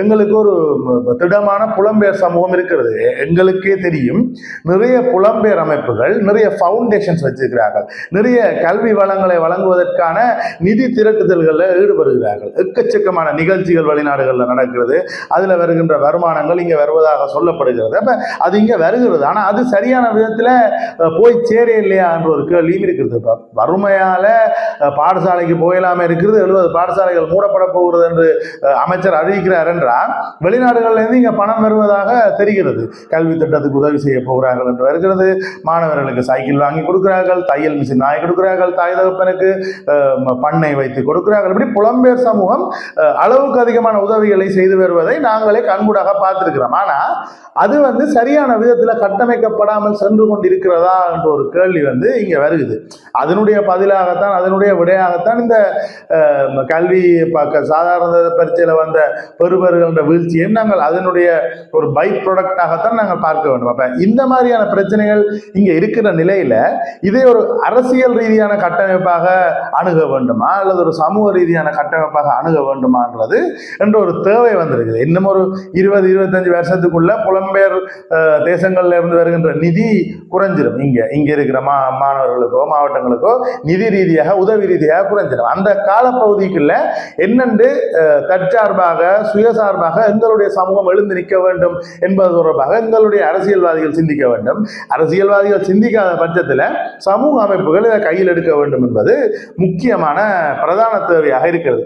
எங்களுக்கு ஒரு திடமான புலம்பெயர் சமூகம் இருக்கிறது. எங்களுக்கே தெரியும். நிறைய புலம்பெயர் அமைப்புகள் நிறைய ஃபவுண்டேஷன்ஸ் வச்சிருக்கிறார்கள். நிறைய கல்வி வளங்களை வழங்குவதற்கான நிதி திரட்டுதல்களில் ஈடுபடுகிறார்கள். எக்கச்சக்கமான நிகழ்ச்சிகள் வெளிநாடுகளில் நடக்கிறது. அதில் வருகின்ற வருமானங்கள் இங்கே வருவதாக சொல்லப்படுகிறது. அப்போ அது இங்கே வருகிறது. ஆனால் அது சரியான விதத்தில் போய் சேரே இல்லையா என்ற ஒரு கேள்வியும் இருக்கிறது. இப்போ வறுமையால் பாடசாலைக்கு போயிடாமல் இருக்கிறது. எழுபது பாடசாலைகள் மூடப்பட போகிறது என்று அமைச்சர் அறிவிக்கிறார் என்றால் வெளிநாடுகள்லேருந்து இங்கே பணம் வருவதாக தெரிகிறது. கல்வி திட்டத்துக்கு உதவி செய்ய போகிறார்கள் என்று வருகிறது. மாணவர்களுக்கு சைக்கிள் வாங்கி கொடுக்கிறார்கள். தையல் மிஷின் வாங்கி கொடுக்கிறார்கள். தாய் தகப்பனுக்கு பண்ணை வைத்து கொடுக்கிறார்கள். இப்படி புலம்பெயர் சமூகம் அளவுக்கு அதிகமான உதவிகளை செய்து வருவதை நாங்களே கண்கூடாக பார்த்துருக்கிறோம். ஆனால் அது வந்து சரியான விதத்தில் கட்டமைக்கப்படாமல் சென்று கொண்டிருக்கிறதா என்ற ஒரு கேள்வி வந்து இங்கே வருகிறது அதனுடைய பதிலாகத்தான் அதனுடைய விடையாகத்தான் இந்த கல்வி சாதாரண பரீட்சையில் வந்த பெறுபவர்கள வீழ்ச்சியையும் நாங்கள் அதனுடைய ஒரு பை ப்ராடக்டாகத்தான் நாங்கள் பார்க்க வேண்டும். அப்போ இந்த மாதிரியான பிரச்சனைகள் இங்கே இருக்கிற நிலையில் இதை ஒரு அரசியல் ரீதியான கட்டமைப்பாக அணுக வேண்டுமா? அல்லது ஒரு சமூக ரீதியான கட்டமைப்பாக அணுக வேண்டுமான்றது என்ற ஒரு தேவை வந்திருக்குது. இன்னும் ஒரு இருபது இருபத்தஞ்சு வருஷத்துக்குள்ள புலம்பெயர் தேசங்களில் தேசங்கள்ல இருந்து வருகின்ற நிதி குறைஞ்சிடும் இங்க இங்க இருக்கிற மா மாணவர்களுக்கோ மாவட்டங்களுக்கோ நிதி ரீதியாக உதவி ரீதியாக குறைஞ்சிடும் அந்த காலப்பகுதிக்குள்ள என்னென்று தற்சார்பாக சுயச சார்பாக எங்களுடைய சமூகம் எழுந்து நிற்க வேண்டும் என்பது தொடர்பாக எங்களுடைய அரசியல்வாதிகள் சிந்திக்க வேண்டும். அரசியல்வாதிகள் சிந்திக்காத பட்சத்தில் சமூக அமைப்புகள் இதை கையில் எடுக்க வேண்டும் என்பது முக்கியமான பிரதான தேவையாக இருக்கிறது.